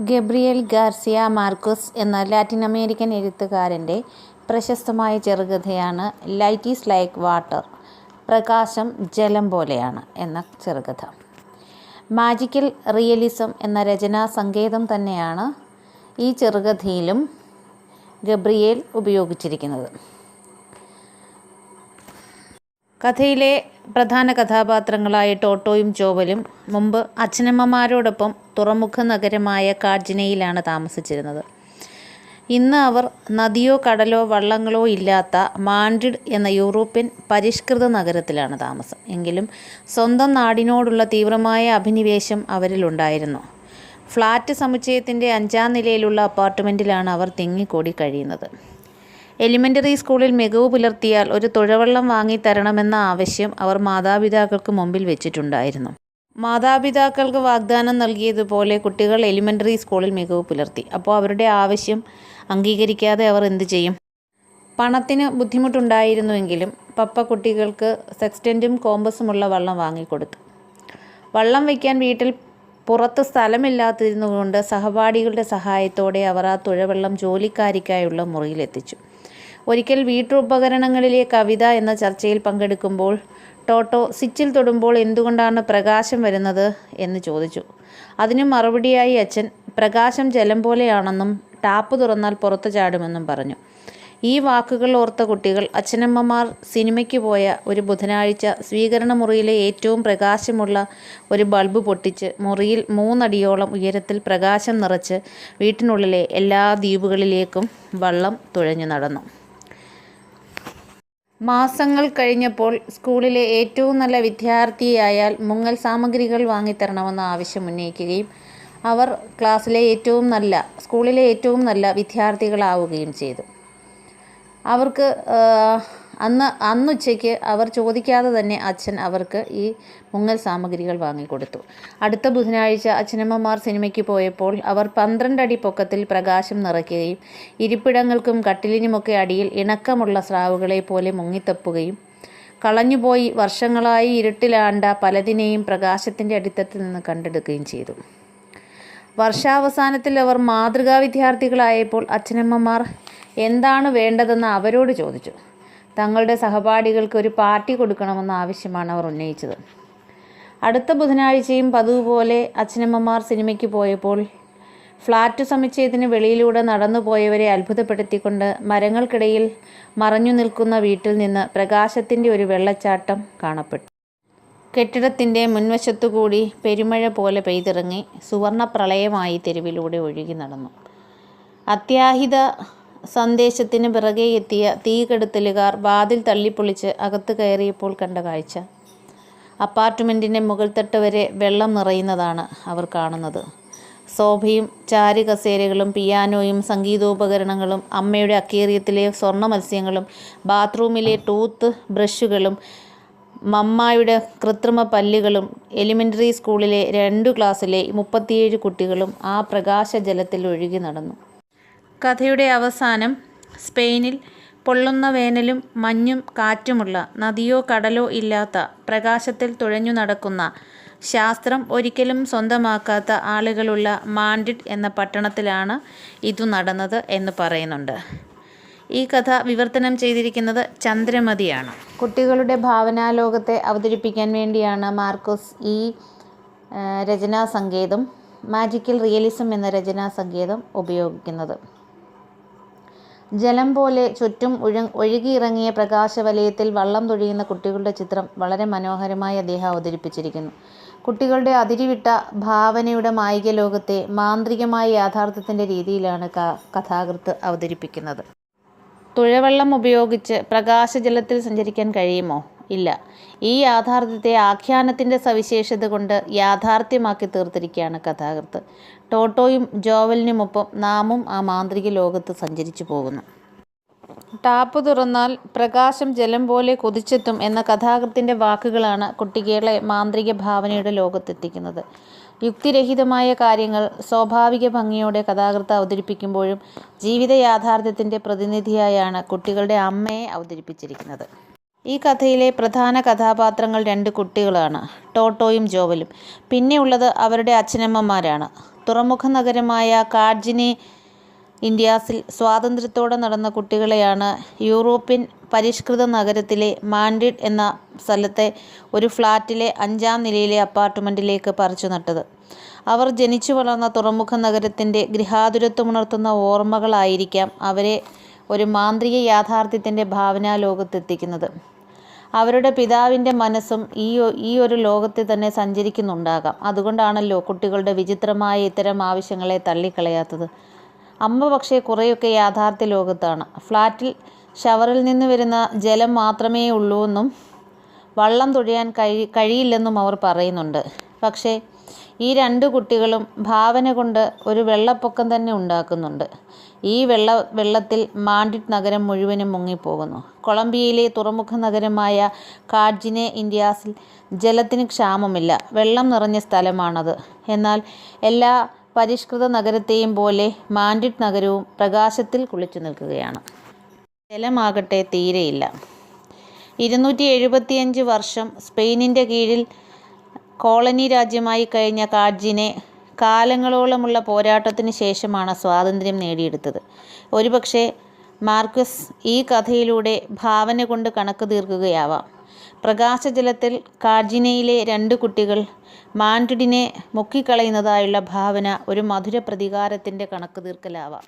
Gabriel Garcia Marquez എന്ന Latin American എഴുത്തുകാരന്റെ പ്രശസ്തമായ ചെറുകഥയാണ് ലൈറ്റ് ഈസ് ലൈക്ക് വാട്ടർ പ്രകാശം ജലം പോലെയാണ് എന്ന ചെറുകഥ. മാജിക്കൽ റിയലിസം എന്ന രചനാ സങ്കേതം തന്നെയാണ് ഈ ചെറുകഥയിലും ഗബ്രിയേൽ ഉപയോഗിച്ചിരിക്കുന്നത്. കഥയിലെ പ്രധാന കഥാപാത്രങ്ങളായ ടോട്ടോയും ജോവലും മുമ്പ് അച്ഛനമ്മമാരോടൊപ്പം തുറമുഖ നഗരമായ കാഡ്ജിനയിലാണ് താമസിച്ചിരുന്നത്. ഇന്ന് അവർ നദിയോ കടലോ വള്ളങ്ങളോ ഇല്ലാത്ത മാൻഡ്രിഡ് എന്ന യൂറോപ്യൻ പരിഷ്കൃത നഗരത്തിലാണ് താമസം. എങ്കിലും സ്വന്തം നാടിനോടുള്ള തീവ്രമായ അഭിനിവേശം അവരിലുണ്ടായിരുന്നു ഫ്ലാറ്റ് സമുച്ചയത്തിന്റെ അഞ്ചാം നിലയിലുള്ള അപ്പാർട്ട്മെന്റിലാണ് അവർ തിങ്ങിക്കൂടി കഴിയുന്നത്. എലിമെന്ററി സ്കൂളിൽ മികവ് പുലർത്തിയാൽ ഒരു തുഴവള്ളം വാങ്ങിത്തരണമെന്ന ആവശ്യം അവർ മാതാപിതാക്കൾക്ക് മുമ്പിൽ വെച്ചിട്ടുണ്ടായിരുന്നു. മാതാപിതാക്കൾക്ക് വാഗ്ദാനം നൽകിയതുപോലെ കുട്ടികൾ എലിമെന്ററി സ്കൂളിൽ മികവ് പുലർത്തി. അപ്പോൾ അവരുടെ ആവശ്യം അംഗീകരിക്കാതെ അവർ എന്തു ചെയ്യും? പണത്തിന് ബുദ്ധിമുട്ടുണ്ടായിരുന്നുവെങ്കിലും പപ്പ കുട്ടികൾക്ക് സെക്സ്റ്റന്റും കോമ്പസുമുള്ള വള്ളം വാങ്ങിക്കൊടുത്തു. വള്ളം വയ്ക്കാൻ വീട്ടിൽ പുറത്ത് സ്ഥലമില്ലാതിരുന്നുകൊണ്ട് സഹപാഠികളുടെ സഹായത്തോടെ അവർ ആ തുഴവെള്ളം ജോലിക്കാരിക്കായുള്ള മുറിയിലെത്തിച്ചു. ഒരിക്കൽ വീട്ടുപകരണങ്ങളിലെ കവിത എന്ന ചർച്ചയിൽ പങ്കെടുക്കുമ്പോൾ ടോട്ടോ സ്വിച്ചിൽ തൊടുമ്പോൾ എന്തുകൊണ്ടാണ് പ്രകാശം വരുന്നത് എന്ന് ചോദിച്ചു. അതിനു മറുപടിയായി അച്ഛൻ പ്രകാശം ജലം പോലെയാണെന്നും ടാപ്പ് തുറന്നാൽ പുറത്തു ചാടുമെന്നും പറഞ്ഞു. ഈ വാക്കുകൾ ഓർത്ത കുട്ടികൾ അച്ഛനമ്മമാർ സിനിമയ്ക്ക് പോയ ഒരു ബുധനാഴ്ച സ്വീകരണ മുറിയിലെ ഏറ്റവും പ്രകാശമുള്ള ഒരു ബൾബ് പൊട്ടിച്ച് മുറിയിൽ മൂന്നടിയോളം ഉയരത്തിൽ പ്രകാശം നിറച്ച് വീട്ടിനുള്ളിലെ എല്ലാ ദ്വീപുകളിലേക്കും വള്ളം തുഴഞ്ഞു നടന്നു. മാസങ്ങൾ കഴിഞ്ഞപ്പോൾ സ്കൂളിലെ ഏറ്റവും നല്ല വിദ്യാർത്ഥിയായാൽ മുങ്ങൽ സാമഗ്രികൾ വാങ്ങിത്തരണമെന്ന ആവശ്യം ഉന്നയിക്കുകയും അവർ ക്ലാസ്സിലെ ഏറ്റവും നല്ല സ്കൂളിലെ ഏറ്റവും നല്ല വിദ്യാർത്ഥികളാവുകയും ചെയ്തു. അവർക്ക് അന്ന് അന്നുച്ചയ്ക്ക് അവർ ചോദിക്കാതെ തന്നെ അച്ഛൻ അവർക്ക് ഈ മുങ്ങൽ സാമഗ്രികൾ വാങ്ങിക്കൊടുത്തു. അടുത്ത ബുധനാഴ്ച അച്ഛനമ്മമാർ സിനിമയ്ക്ക് പോയപ്പോൾ അവർ പന്ത്രണ്ടടി പൊക്കത്തിൽ പ്രകാശം നിറയ്ക്കുകയും ഇരിപ്പിടങ്ങൾക്കും കട്ടിലിനുമൊക്കെ അടിയിൽ ഇണക്കമുള്ള സ്രാവുകളെ പോലെ മുങ്ങിത്തപ്പുകയും കളഞ്ഞുപോയി വർഷങ്ങളായി ഇരുട്ടിലാണ്ട പലതിനെയും പ്രകാശത്തിന്റെ അടിത്തത്തിൽ നിന്ന് കണ്ടെടുക്കുകയും ചെയ്തു. വർഷാവസാനത്തിൽ അവർ മാതൃകാ വിദ്യാർത്ഥികളായപ്പോൾ അച്ഛനമ്മമാർ എന്താണ് വേണ്ടതെന്ന് അവരോട് ചോദിച്ചു. തങ്ങളുടെ സഹപാഠികൾക്ക് ഒരു പാർട്ടി കൊടുക്കണമെന്ന ആവശ്യമാണ് അവർ ഉന്നയിച്ചത്. അടുത്ത ബുധനാഴ്ചയും പതുപോലെ പോലെ അച്ഛനമ്മമാർ സിനിമയ്ക്ക് പോയപ്പോൾ ഫ്ലാറ്റ് സമുച്ചയത്തിന് വെളിയിലൂടെ നടന്നു പോയവരെ അത്ഭുതപ്പെടുത്തിക്കൊണ്ട് മരങ്ങൾക്കിടയിൽ മറഞ്ഞു നിൽക്കുന്ന വീട്ടിൽ നിന്ന് പ്രകാശത്തിന്റെ ഒരു വെള്ളച്ചാട്ടം കാണപ്പെട്ടു. കെട്ടിടത്തിന്റെ മുൻവശത്തുകൂടി പെരുമഴ പോലെ പെയ്തിറങ്ങി സുവർണ പ്രളയമായി തെരുവിലൂടെ ഒഴുകി നടന്നു. അത്യാഹിത സന്ദേശത്തിന് പിറകെ എത്തിയ തീകെടുത്തലുകാർ വാതിൽ തള്ളിപ്പൊളിച്ച് അകത്ത് കയറിയപ്പോൾ കണ്ട കാഴ്ച. അപ്പാർട്ട്മെന്റിന്റെ മുകൾത്തട്ട് വരെ വെള്ളം നിറയുന്നതാണ് അവർ കാണുന്നത്. സോഫയും ചാരുകസേരകളും പിയാനോയും സംഗീതോപകരണങ്ങളും അമ്മയുടെ അക്കേറിയത്തിലെ സ്വർണ മത്സ്യങ്ങളും ബാത്റൂമിലെ ടൂത്ത് ബ്രഷുകളും മമ്മായുടെ കൃത്രിമ പല്ലുകളും എലിമെന്ററി സ്കൂളിലെ രണ്ടു ക്ലാസ്സിലെ മുപ്പത്തിയേഴ് കുട്ടികളും ആ പ്രകാശജലത്തിൽ ഒഴുകി നടന്നു. കഥയുടെ അവസാനം സ്പെയിനിൽ പൊള്ളുന്ന വേനലും മഞ്ഞും കാറ്റുമുള്ള നദിയോ കടലോ ഇല്ലാത്ത പ്രകാശത്തിൽ തുഴഞ്ഞു നടക്കുന്ന ശാസ്ത്രം ഒരിക്കലും സ്വന്തമാക്കാത്ത ആളുകളുള്ള മാൻഡിഡ് എന്ന പട്ടണത്തിലാണ് ഇതു നടന്നത് എന്ന് പറയുന്നുണ്ട്. ഈ കഥ വിവർത്തനം ചെയ്തിരിക്കുന്നത് ചന്ദ്രമതിയാണ്. കുട്ടികളുടെ ഭാവനാലോകത്തെ അവതരിപ്പിക്കാൻ വേണ്ടിയാണ് മാർക്കോസ് ഈ രചനാ സങ്കേതം മാജിക്കൽ റിയലിസം എന്ന രചനാ സങ്കേതം ഉപയോഗിക്കുന്നത്. ജലം പോലെ ചുറ്റും ഒഴു ഒഴുകിയിറങ്ങിയ പ്രകാശവലയത്തിൽ വള്ളം തൊഴിയുന്ന കുട്ടികളുടെ ചിത്രം വളരെ മനോഹരമായി അദ്ദേഹം അവതരിപ്പിച്ചിരിക്കുന്നു. കുട്ടികളുടെ അതിരിവിട്ട ഭാവനയുടെ മായിക ലോകത്തെ മാന്ത്രികമായ യാഥാർത്ഥ്യത്തിന്റെ രീതിയിലാണ് കഥാകൃത്ത് അവതരിപ്പിക്കുന്നത്. തുഴവെള്ളം ഉപയോഗിച്ച് പ്രകാശജലത്തിൽ സഞ്ചരിക്കാൻ കഴിയുമോ? ഇല്ല. ഈ യാഥാർത്ഥ്യത്തെ ആഖ്യാനത്തിന്റെ സവിശേഷത കൊണ്ട് യാഥാർത്ഥ്യമാക്കി തീർത്തിരിക്കുകയാണ് കഥാകൃത്ത്. ടോട്ടോയും ജോവലിനുമൊപ്പം നാമും ആ മാന്ത്രിക ലോകത്ത് സഞ്ചരിച്ചു പോകുന്നു. ടാപ്പ് തുറന്നാൽ പ്രകാശം ജലം പോലെ കൊതിച്ചെത്തും എന്ന കഥാകൃത്തിന്റെ വാക്കുകളാണ് കുട്ടികളെ മാന്ത്രിക ഭാവനയുടെ ലോകത്തെത്തിക്കുന്നത്. യുക്തിരഹിതമായ കാര്യങ്ങൾ സ്വാഭാവിക ഭംഗിയോടെ കഥാകൃത്ത് അവതരിപ്പിക്കുമ്പോഴും ജീവിത യാഥാർത്ഥ്യത്തിന്റെ പ്രതിനിധിയായാണ് കുട്ടികളുടെ അമ്മയെ അവതരിപ്പിച്ചിരിക്കുന്നത്. ഈ കഥയിലെ പ്രധാന കഥാപാത്രങ്ങൾ രണ്ട് കുട്ടികളാണ് ടോട്ടോയും ജോവലും. പിന്നെയുള്ളത് അവരുടെ അച്ഛനമ്മമാരാണ്. തുറമുഖ നഗരമായ കാഡ്ജിനെ ഇന്ത്യാസിൽ സ്വാതന്ത്ര്യത്തോടെ നടന്ന കുട്ടികളെയാണ് യൂറോപ്യൻ പരിഷ്കൃത നഗരത്തിലെ മാൻഡ്രിഡ് എന്ന സ്ഥലത്തെ ഒരു ഫ്ലാറ്റിലെ അഞ്ചാം നിലയിലെ അപ്പാർട്ട്മെന്റിലേക്ക് പറിച്ചു നട്ടത്. അവർ ജനിച്ചു വളർന്ന തുറമുഖ നഗരത്തിന്റെ ഗൃഹാതുരത്വമുണർത്തുന്ന ഓർമ്മകളായിരിക്കാം അവരെ ഒരു മാന്ത്രിക യാഥാർത്ഥ്യത്തിന്റെ ഭാവനാലോകത്തെത്തിക്കുന്നത്. അവരുടെ പിതാവിന്റെ മനസ്സും ഈ ഈ ഒരു ലോകത്തിൽ തന്നെ സഞ്ചരിക്കുന്നുണ്ടാകാം. അതുകൊണ്ടാണല്ലോ കുട്ടികളുടെ വിചിത്രമായ ഇത്തരം ആവശ്യങ്ങളെ തള്ളിക്കളയാത്തത്. അമ്മ പക്ഷേ കുറേയൊക്കെ യാഥാർത്ഥ്യ ലോകത്താണ്. ഫ്ലാറ്റിൽ ഷവറിൽ നിന്ന് വരുന്ന ജലം മാത്രമേ ഉള്ളൂ എന്നും വള്ളം തുഴയാൻ കഴി കഴിയില്ലെന്നും അവർ പറയുന്നുണ്ട്. പക്ഷേ ഈ രണ്ട് കുട്ടികളും ഭാവന കൊണ്ട് ഒരു വെള്ളപ്പൊക്കം തന്നെ ഉണ്ടാക്കുന്നുണ്ട്. ഈ വെള്ള വെള്ളത്തിൽ മാൻഡിറ്റ് നഗരം മുഴുവനും മുങ്ങിപ്പോകുന്നു. കൊളംബിയയിലെ തുറമുഖ നഗരമായ കാഡ്ജിനെ ഇന്ത്യാസിൽ ജലത്തിന് ക്ഷാമമില്ല. വെള്ളം നിറഞ്ഞ സ്ഥലമാണത്. എന്നാൽ എല്ലാ പരിഷ്കൃത നഗരത്തെയും പോലെ മാൻഡിറ്റ് നഗരവും പ്രകാശത്തിൽ കുളിച്ചു നിൽക്കുകയാണ്. ജലമാകട്ടെ തീരെയില്ല. ഇരുന്നൂറ്റി എഴുപത്തിയഞ്ച് വർഷം സ്പെയിനിന്റെ കീഴിൽ കോളനി രാജ്യമായി കഴിഞ്ഞ കാഡ്ജിനെ കാലങ്ങളോളമുള്ള പോരാട്ടത്തിന് ശേഷമാണ് സ്വാതന്ത്ര്യം നേടിയെടുത്തത്. ഒരുപക്ഷെ മാർക്കസ് ഈ കഥയിലൂടെ ഭാവന കൊണ്ട് കണക്ക് തീർക്കുകയാവാം. പ്രകാശജലത്തിൽ കാഡ്ജിനയിലെ രണ്ട് കുട്ടികൾ മാൻഡിഡിനെ മുക്കിക്കളയുന്നതായുള്ള ഭാവന ഒരു മധുര പ്രതികാരത്തിന്റെ കണക്ക് തീർക്കലാവാം.